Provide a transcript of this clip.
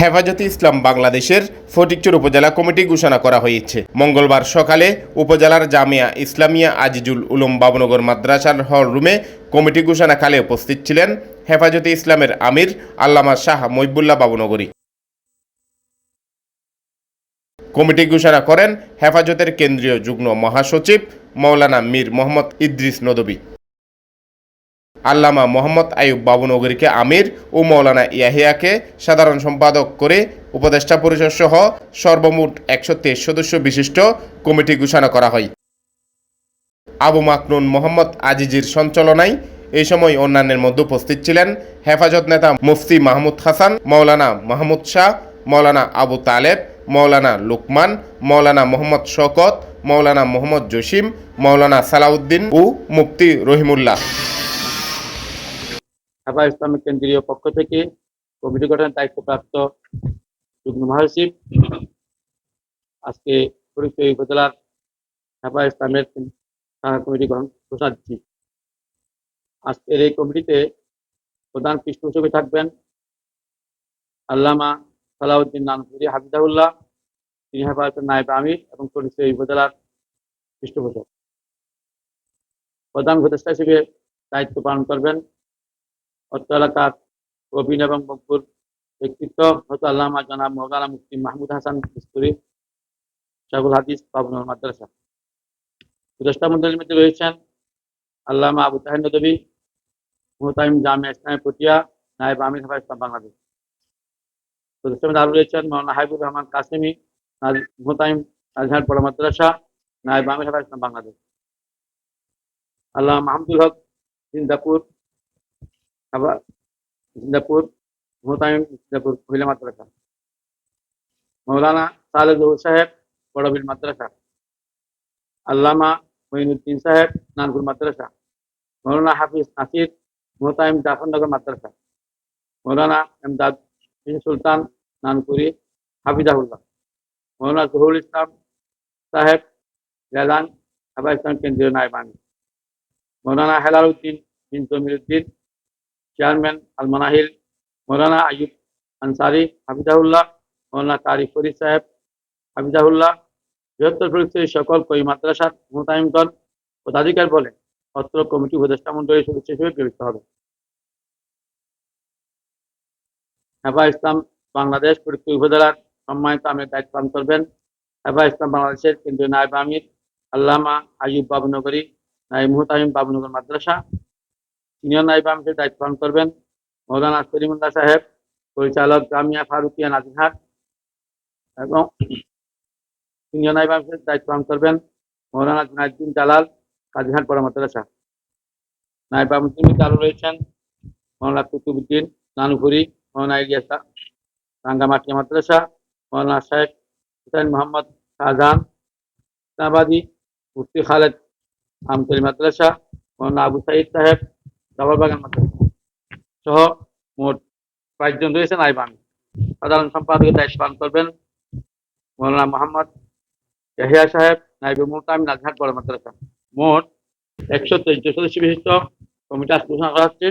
হেফাজতে ইসলাম বাংলাদেশের ফটিকচুর উপজেলা কমিটি ঘোষণা করা হয়েছে। মঙ্গলবার সকালে উপজেলার জামিয়া ইসলামিয়া আজিজুল উলুম বাবনগর মাদ্রাসার হল রুমে কমিটি ঘোষণাকালে উপস্থিত ছিলেন হেফাজতে ইসলামের আমির আল্লামা শাহ মহিবুল্লাহ বাবনগরী। কমিটি ঘোষণা করেন হেফাজতের কেন্দ্রীয় যুগ্ম মহাসচিব মৌলানা মীর মোহাম্মদ ইদ্রিস নদবী। আল্লামা মোহাম্মদ আইয়ুব বাবুনগরীকে আমির ও মৌলানা ইয়াহিয়াকে সাধারণ সম্পাদক করে উপদেষ্টা পরিষদ সহ সর্বমোট একশো তেইশ সদস্য বিশিষ্ট কমিটি ঘোষণা করা হয়। আবু মাকনুন মোহাম্মদ আজিজির সঞ্চালনায় এই সময় অন্যান্যের মধ্যে উপস্থিত ছিলেন হেফাজত নেতা মুফতি মাহমুদ হাসান, মৌলানা মাহমুদ শাহ, মৌলানা আবু তালেব, মৌলানা লুকমান, মৌলানা মোহাম্মদ শকত মৌলানা মোহাম্মদ জসিম, মৌলানা সালাউদ্দিন ও মুফতি রহিমুল্লাহ। হেফা ইসলামিক কেন্দ্রীয় পক্ষ থেকে কমিটি গঠনের দায়িত্বপ্রাপ্ত যুগ্ম মহাসচিব। আজকে ফরিদপুর উপজেলার হেফা ইসলামের কমিটি গঠন ঘোষণা দিচ্ছি। আজকের এই কমিটিতে প্রধান পৃষ্ঠপোষকে থাকবেন আল্লামা সালাউদ্দিন নানপুরি হাফিজাউল্লাহ তিনি হেফাজতের নায়েব আমির এবং ফরিদপুর উপজেলার পৃষ্ঠপোষক। প্রধান উপদেষ্টা হিসেবে দায়িত্ব পালন করবেন অত্র এলাকার প্রবীণ এবং মকবুল ব্যক্তিত্ব। হয়তো আল্লামা জনাব মৌলানা মুফতি মাহমুদ হাসান শাহুল হাদিস বাবুল মাদ্রাসা। উপদেষ্টা মন্ডলীর মধ্যে রয়েছেন আল্লামা আবু তাহের নদবী মোহতাইম জামিয়া ইসলামী পটিয়া, নায়েব আমির হাফা ইসলাম বাংলাদেশ। উপদেষ্টা মধ্যে আরও রয়েছেন মৌলানা রহমান কাসেমি মোহতাইম বড় মাদ্রাসা, নায়েব আমির হাফা ইসলাম বাংলাদেশ। আল্লাহ মাহমুদুল হক সিন্দাপুর আবার সিঙ্গাপুর মোহতামিম সিঙ্গাপুর মহিলা মাদ্রাসা। মৌলানা সালে জহুর সাহেব বড়বিল মাদ্রাসা। আল্লামা মঈনুদ্দিন সাহেব, নানপুর মাদ্রাসা। মৌলানা হাফিজ নাসির মোহতামিম জাফরনগর মাদ্রাসা। মৌলানা এমদাদ সুলতান, নানপুরি হাফিজাহুল্লাহ। মৌলানা জহুরুল ইসলাম সাহেব, রেলান হাবা ইসলাম কেন্দ্রীয় নায়বানী। মৌলানা হেলাল উদ্দিন বিন জমির উদ্দিন চেয়ারম্যান আল মানাহিল মৌলানা আইয়ুব আনসারি হাফিজাহুল্লাহ মৌলানা কারি ফরিদ সাহেব হাফিজাহুল্লাহ বৃহত্তর পরিস্থিতির সকল কই মাদ্রাসার মোতায়েমগণ পদাধিকার বলে অত্র কমিটি উপদেষ্টা মন্ডলীর সদস্য হিসেবে বিবেচিত হবে। হেফা ইসলাম বাংলাদেশ ফরিদপুর উপজেলার সম্মানিত আমির দায়িত্ব পালন করবেন। হেফা ইসলাম বাংলাদেশের কেন্দ্রীয় নায়ব আমির আল্লামা আয়ুব বাবুনগরী নাইব মুহতামিম বাবুনগর মাদ্রাসা সিনিয়র নাইব আমিরের দায়িত্ব পালন করবেন। মৌলানা সলিমুল্লাহ সাহেব, পরিচালক জামিয়া ফারুকিয়া নাজিরহাট এবং সিনিয়র নাইব আমিরের দায়িত্ব পালন করবেন। মৌলানা জুনাইদ্দিন জালাল কাজিহাট বড় মাদ্রাসা। নাইব আমির চালু রয়েছেন। মৌলানা কুতুবুদ্দিন নানুপুরি, মৌলানা ইলিয়াসা রাঙ্গামাটিয়া মাদ্রাসা। মৌলানা শেখ হুসাইন মোহাম্মদ শাহজাহান ইসলামাবাদী, মুফতি খালেদ আমতলি মাদ্রাসা। মৌলানা আবু সাইদ সাহেব ডাবল বাগান মাদ্রাসা সহ মোট পাঁচজন রয়েছেন আইবান সাধারণ সম্পাদকের দায়িত্ব পালন করবেন মৌলানা মোহাম্মদ ইয়াহিয়া সাহেব, নাইব মোহতাম নাজহাট বড় মাদ্রাসা। মোট একশো তেইশ সদস্য বিশিষ্ট কমিটি আজ ঘোষণা করা হচ্ছে।